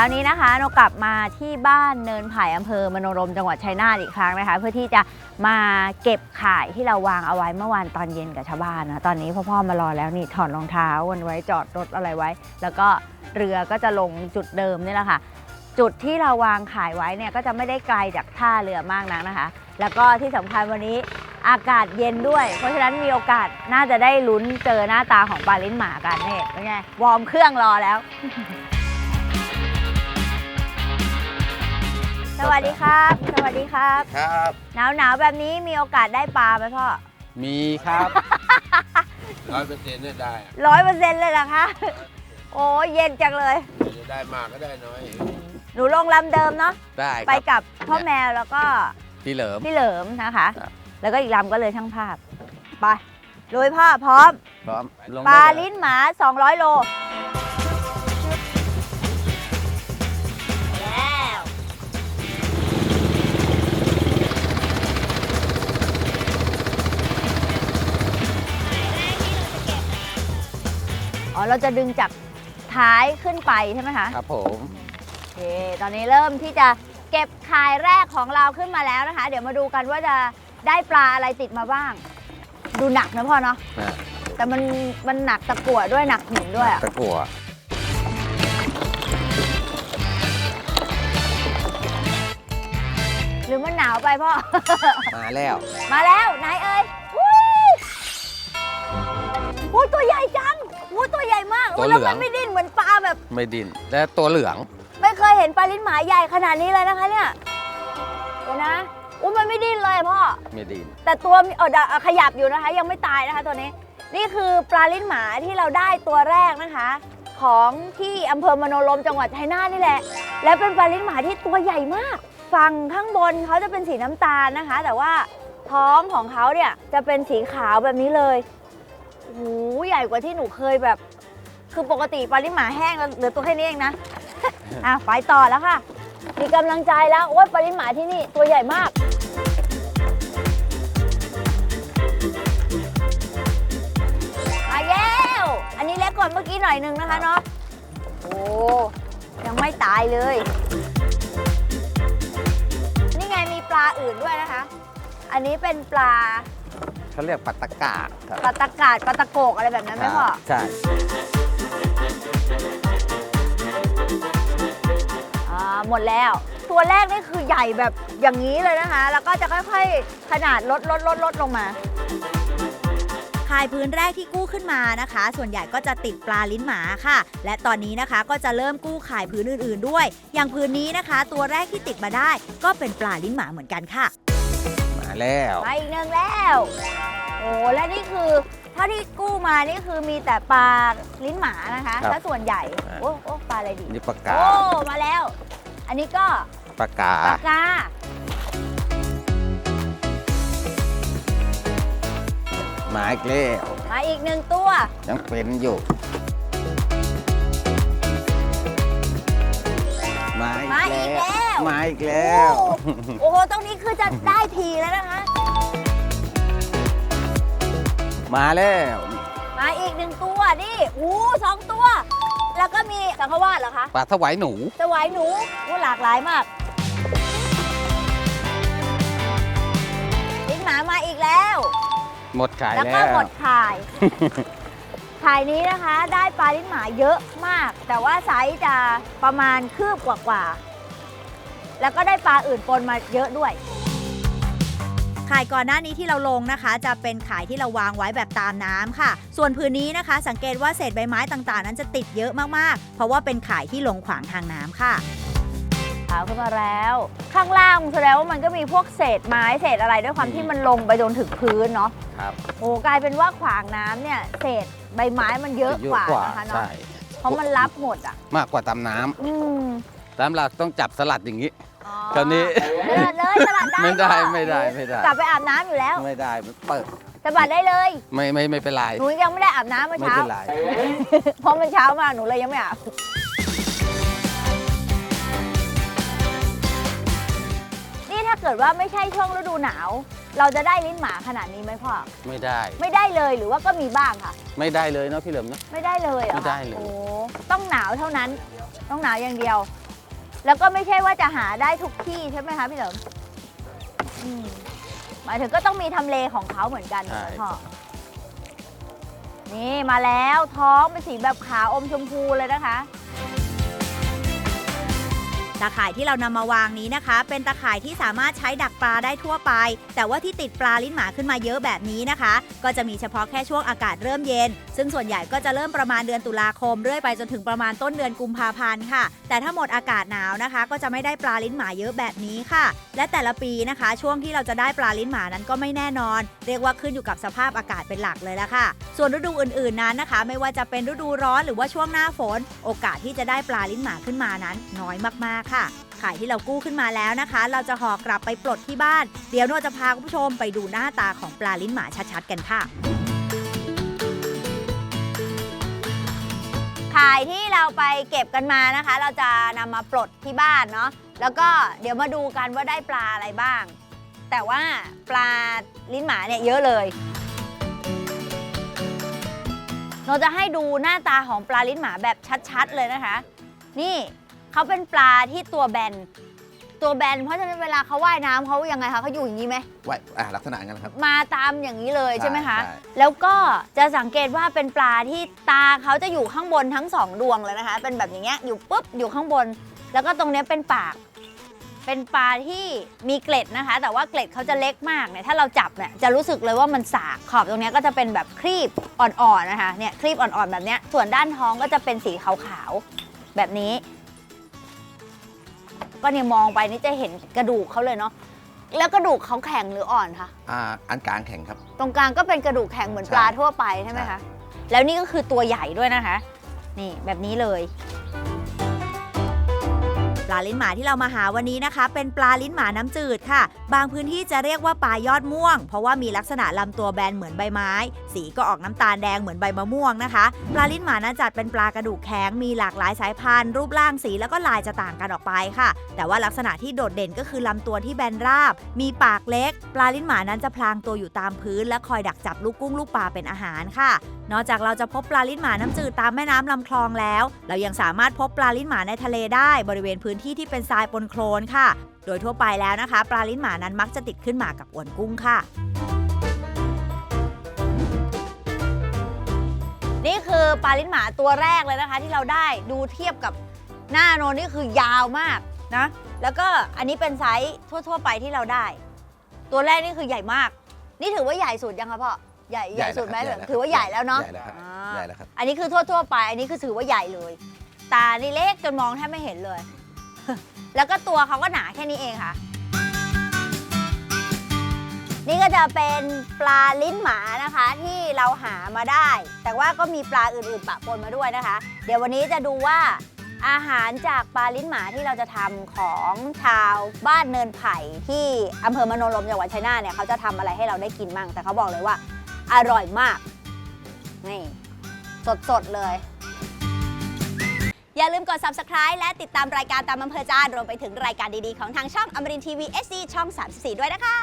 ช้านี้นะคะเรากลับมาที่บ้านเนินไผ่อำเภอมโนรมจังหวัดชัยนาทอีกครั้งนะคะ เพื่อที่จะมาเก็บข่ายที่เราวางเอาไว้เมื่อวานตอนเย็นกับชาวบ้านนะตอนนี้พ่อพ่อมารอแล้วนี่ถอดรองเท้าวันไว้จอดรถอะไรไว้ แล้วก็เรือก็จะลงจุดเดิมนี่แหละค่ะ จุดที่เราวางขายไว้เนี่ยก็จะไม่ได้ไกลจากท่าเรือมากนักนะคะ แล้วก็ที่สำคัญวันนี้อากาศเย็นด้วย เพราะฉะนั้นมีโอกาสน่าจะได้ลุ้นเจอหน้าตาของปลาลิ้นหมากันนี่เป็นไงวอร์มเครื่องรอแล้ว สวัสดีครับ สวัสดีครับ ครับ หนาวหนาวๆแบบนี้มีโอกาสได้ปลาไหมพ่อมีครับ ร้อยเปอร์เซ็นต์เนี่ยได้อะร้อยเปอร์เซ็นต์เลยเหรอคะ โอ้เย็นจังเลยจะได้มากก็ได้น้อยหนูลงลำเดิมเนาะ ได้ไปครับกับพ่อแมวแล้วก็พี่เหลิม พี่เหลิมนะคะ ครับ แล้วก็อีกลำก็เลยช่างภาพ ไปลุยพ่อพร้อม พร้อมลงปลาได้เยลิ้นหมา 200 โลแเราจะดึงจากท้ายขึ้นไปใช่ไหมคะครับผมโอเคตอนนี้เริ่มที่จะเก็บคายแรกของเราขึ้นมาแล้วนะคะ เดี๋ยวมาดูกันว่าจะได้ปลาอะไรติดมาบ้าง ดูหนักนะพ่อเนาะนะแต่มันมันหนักตะกั่วด้วยหนักหินด้วยอะตะกั่วหรือมันหนาวไปพ่อ มาแล้ว มาแล้ว ไหนเอ่ยอุ้ยอุ้ยตัวใหญ่จัง อุ้ยตัวใหญ่มากตัวอุ๊ยเหลืแล้วองมันไม่ดิ้นเหมือนปลาแบบ ไม่ดินและตัวเหลือง ไม่เคยเห็นปลาลิ้นหมาใหญ่ขนาดนี้เลยนะคะเนี่ยเดี๋ยวนะอุ้ยมันไม่ดิ้นเลยพ่อ ไม่ดินแต่ตัวมีเออเดี๋ยวขยับอยู่นะคะ ยังไม่ตายนะคะตัวนี้ นี่คือปลาลิ้นหมาที่เราได้ตัวแรกนะคะ ของที่อำเภอมโนรมจังหวัดชัยนาทนี่แหละ และเป็นปลาลิ้นหมาที่ตัวใหญ่มาก ฝั่งข้างบนเขาจะเป็นสีน้ำตาลนะคะ แต่ว่าท้องของเขาเนี่ยจะเป็นสีขาวแบบนี้เลย โอ้โหใหญ่กว่าที่หนูเคยแบบ คือปกติปลาลิ้นหมาแห้งแล้วเหลือตัวแค่นี้เองนะ อะไปต่อแล้วค่ะ มีกำลังใจแล้วโอ้ยปลาลิ้นหมาที่นี่ตัวใหญ่มาก มาแล้วอันนี้เล็กกว่าเมื่อกี้หน่อยนึงนะคะเนาะโอ้ยังไม่ตายเลย นี่ไงมีปลาอื่นด้วยนะคะ อันนี้เป็นปลา เขาเรียกปัตตะกาดครับปลาตะกาดปลาตะโกกอะไรแบบนั้นไหมพ่อใช่ อ่าหมดแล้ว ตัวแรกนี่คือใหญ่แบบอย่างนี้เลยนะคะ แล้วก็จะค่อยๆ ขนาดลดลดลดลดลงมาคายพื้นแรกที่กู้ขึ้นมานะคะ ส่วนใหญ่ก็จะติดปลาลิ้นหมาค่ะ และตอนนี้นะคะก็จะเริ่มกู้ขายพื้นอื่นๆด้วย อย่างพื้นนี้นะคะ ตัวแรกที่ติดมาได้ ก็เป็นปลาลิ้นหมาเหมือนกันค่ะ มาแล้ว มาอีกหนึ่งแล้ว โอ้และนี่คือเท่าที่กู้มานี่คือมีแต่ปลาลิ้นหมานะคะครับ ถ้าส่วนใหญ่โอ้โอ้ปลาอะไรดีนี่ปลากาโอ้มาแล้ว อันนี้ก็ปลากา ปลากามาอีกแล้วมาอีกหนึ่งตัว ยังเป็นอยู่มาอีกมาอีกแล้วมาอีกแล้ว โอ้โห ตรงนี้คือจะได้ทีแล้วนะคะ มาแล้วมาอีกหนึ่งตัวนี่อู้สองตัว แล้วก็มีสังขวาสเหรอคะปลาถวายหนู สวายหนูอู้หลากหลายมากลิ้นหมามาอีกแล้ว หมดขายแล้วแล้ก็วหมดขาย ขายนี้นะคะได้ปลาลิ้นหมาเยอะมาก แต่ว่าไซส์จะประมาณคืบกว่าๆ แล้วก็ได้ปลาอื่นปนมาเยอะด้วย ขายก่อนหน้านี้ที่เราลงนะคะ จะเป็นขายที่เราวางไว้แบบตามน้ำค่ะ ส่วนพื้นนี้นะคะ สังเกตว่าเศษใบไม้ต่างๆ นั้นจะติดเยอะมากๆ เพราะว่าเป็นขายที่ลงขวางทางน้ำค่ะขาวขึ้นมาแล้ว ข้างล่างแสดงว่ามันก็มีพวกเศษไม้เศษอะไรด้วยความที่มันลงไปจนถึงพื้นเนาะครับโอ้กลายเป็นว่าขวางน้ำเนี่ยเศษใบไม้มันเยอะกว่านะคะเนาะใช่เพราะมันรับหมดอะมากกว่าตามน้ำอืมตามหลักต้องจับสลัดอย่างนี้อ๋อ คราวนี้เดินเลยสลัดได้ไม่ได้ก็ไม่ได้ไม่ได้ กลับไปอาบน้ำอยู่แล้วไม่ได้มันเปิดสะบัดได้เลยไม่ไม่ไม่เป็นไรหนูยังไม่ได้อาบน้ำเมื่อไม่เช้า เป็นไร เพราะมันเช้ามากหนูเลยยังไม่อาบนี่ถ้าเกิดว่าไม่ใช่ช่วงฤดูหนาว เราจะได้ลิ้นหมาขนาดนี้ไหมพ่อ ไม่ได้ไม่ได้เลยหรือว่าก็มีบ้างค่ะ ไม่ได้เลยเนาะพี่เหลิมเนาะ ไม่ได้เลยเหรอไม่ได้เลย โอ้ต้องหนาวเท่านั้น ต้องหนาวอย่างเดียว แล้วก็ไม่ใช่ว่าจะหาได้ทุกที่ใช่ไหมคะพี่เหลิมอืมหมายถึงก็ต้องมีทำเลของเขาเหมือนกันใช่ นะพ่อนี่มาแล้วท้องเป็นสีแบบขาวอมชมพูเลยนะคะ ตาข่ายที่เรานำมาวางนี้นะคะ เป็นตาข่ายที่สามารถใช้ดักปลาได้ทั่วไป แต่ว่าที่ติดปลาลิ้นหมาขึ้นมาเยอะแบบนี้นะคะ ก็จะมีเฉพาะแค่ช่วงอากาศเริ่มเย็น ซึ่งส่วนใหญ่ก็จะเริ่มประมาณเดือนตุลาคม เรื่อยไปจนถึงประมาณต้นเดือนกุมภาพันธ์ค่ะ แต่ถ้าหมดอากาศหนาวนะคะ ก็จะไม่ได้ปลาลิ้นหมาเยอะแบบนี้ค่ะ และแต่ละปีนะคะ ช่วงที่เราจะได้ปลาลิ้นหมานั้นก็ไม่แน่นอน เรียกว่าขึ้นอยู่กับสภาพอากาศเป็นหลักเลยละค่ะ ส่วนฤดูอื่นๆนั้นนะคะ ไม่ว่าจะเป็นฤดูร้อนหรือว่าช่วงหน้าฝน โอกาสที่จะได้ปลาลิ้นหมาขึ้นมานั้นน้อยมากๆค่ะขายที่เรากู้ขึ้นมาแล้วนะคะ เราจะห่อกลับไปปลดที่บ้าน เดี๋ยวโนจะพาคุณผู้ชมไปดูหน้าตาของปลาลิ้นหมาชัดๆกันค่ะขายที่เราไปเก็บกันมานะคะ เราจะนำมาปลดที่บ้านเนาะแล้วก็เดี๋ยวมาดูกันว่าได้ปลาอะไรบ้าง แต่ว่าปลาลิ้นหมาเนี่ยเยอะเลยเราจะให้ดูหน้าตาของปลาลิ้นหมาแบบชัดๆเลยนะคะ นี่ เขาเป็นปลาที่ตัวแบน ตัวแบน เพราะฉะนั้นเวลาเขาว่ายน้ำเขายังไงคะเขาอยู่อย่างนี้ไหม ไว้อะลักษณะงั้นครับ มาตามอย่างนี้เลยใช่ไหมคะ ใช่ แล้วก็จะสังเกตว่าเป็นปลาที่ตาเขาจะอยู่ข้างบนทั้งสองดวงเลยนะคะ เป็นแบบอย่างเงี้ยอยู่ปุ๊บอยู่ข้างบน แล้วก็ตรงเนี้ยเป็นปาก เป็นปลาที่มีเกล็ดนะคะ แต่ว่าเกล็ดเขาจะเล็กมากเนี่ยถ้าเราจับเนี่ยจะรู้สึกเลยว่ามันสากขอบตรงเนี้ยก็จะเป็นแบบครีบอ่อนๆนะคะเนี่ยครีบอ่อนๆแบบเนี้ยส่วนด้านท้องก็จะเป็นสีขาวๆแบบนี้ ก็เนี่ยมองไปนี่จะเห็นกระดูกเขาเลยเนาะแล้วกระดูกเขาแข็งหรืออ่อนคะอ่าอันกลางแข็งครับ ตรงกลางก็เป็นกระดูกแข็งเหมือนใช่ปลาทั่วไปใช่ไหมใช่คะแล้วนี่ก็คือตัวใหญ่ด้วยนะคะ นี่แบบนี้เลย ปลาลิ้นหมาที่เรามาหาวันนี้นะคะ เป็นปลาลิ้นหมาน้ำจืดค่ะ บางพื้นที่จะเรียกว่าปลายอดม่วง เพราะว่ามีลักษณะลำตัวแบนเหมือนใบไม้ สีก็ออกน้ำตาลแดงเหมือนใบมะม่วงนะคะ ปลาลิ้นหมานั้นจัดเป็นปลากระดูกแข็งมีหลากหลายสายพันธุ์ รูปร่างสีแล้วก็ลายจะต่างกันออกไปค่ะ แต่ว่าลักษณะที่โดดเด่นก็คือลำตัวที่แบนราบ มีปากเล็ก ปลาลิ้นหมานั้นจะพลางตัวอยู่ตามพื้น และคอยดักจับลูกกุ้งลูกปลาเป็นอาหารค่ะ นอกจากเราจะพบปลาลิ้นหมาน้ำจืดตามแม่น้ำลำคลองแล้ว เรายังสามารถพบปลาลิ้นหมาในทะเลได้บริเวณพื้นที่ที่เป็นทรายปนโคลนค่ะ โดยทั่วไปแล้วนะคะ ปลาลิ้นหมานั้นมักจะติดขึ้นมากับอวนกุ้งค่ะ นี่คือปลาลิ้นหมาตัวแรกเลยนะคะ ที่เราได้ดูเทียบกับหน้าโนนนี่คือยาวมากนะ แล้วก็อันนี้เป็นไซส์ทั่ว ๆ ไปที่เราได้ ตัวแรกนี่คือใหญ่มาก นี่ถือว่าใหญ่สุดยังคะพ่อ ใหญ่ใหญ่สุดไหมใหญ่แล้วครับถือว่าใหญ่แล้วเนาะใหญ่แล้วครับอ่าใหญ่แล้วครับ อันนี้คือทั่วๆไป อันนี้คือถือว่าใหญ่เลย ตานี่เล็กจนมองแทบไม่เห็นเลย แล้วก็ตัวเขาก็หนาแค่นี้เองค่ะ นี่ก็จะเป็นปลาลิ้นหมานะคะที่เราหามาได้ แต่ว่าก็มีปลาอื่นๆปะปนมาด้วยนะคะ เดี๋ยววันนี้จะดูว่าอาหารจากปลาลิ้นหมาที่เราจะทำของชาวบ้านเนินไผ่ที่อำเภอมโนรมจังหวัดชัยนาทเนี่ยเขาจะทำอะไรให้เราได้กินมั่งแต่เขาบอกเลยว่า อร่อยมาก นี่ สดๆ เลย อย่าลืมกด subscribe และติดตามรายการตามอำเภอใจารวมไปถึงรายการดีๆ ของทางช่องอมรินทีวี SD ช่อง 34 ด้วยนะคะ